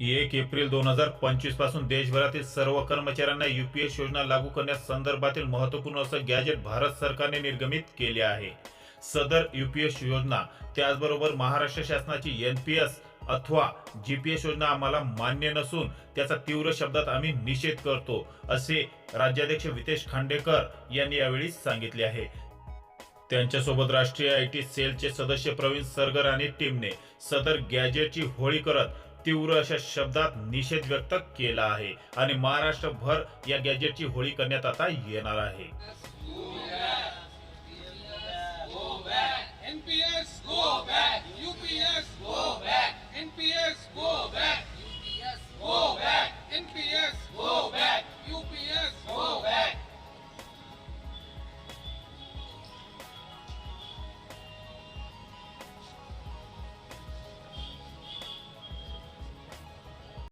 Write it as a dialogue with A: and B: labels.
A: एक एप्रिल दोन हजार पंचवीसपासून देशभरातील सर्व कर्मचाऱ्यांना युपीएस योजना लागू करण्यास संदर्भातील महत्त्वपूर्ण असं गॅजेट भारत सरकारने निर्गमित केले आहे. सदर युपीएस योजना त्याचबरोबर महाराष्ट्र शासनाची एन पी एस अथवा जीपीएस योजना आम्हाला मान्य नसून त्याचा तीव्र शब्दात आम्ही निषेध करतो असे राज्याध्यक्ष वितेश खांडेकर यांनी यावेळी सांगितले आहे. त्यांच्यासोबत राष्ट्रीय आय टी सेलचे सदस्य प्रवीण सरगर आणि टीमने सदर गॅजेटची होळी करत तीव्र अशा शब्दात निषेध व्यक्त केला आहे आणि महाराष्ट्रभर या गॅजेटची होळी करण्यात आता येणार आहे.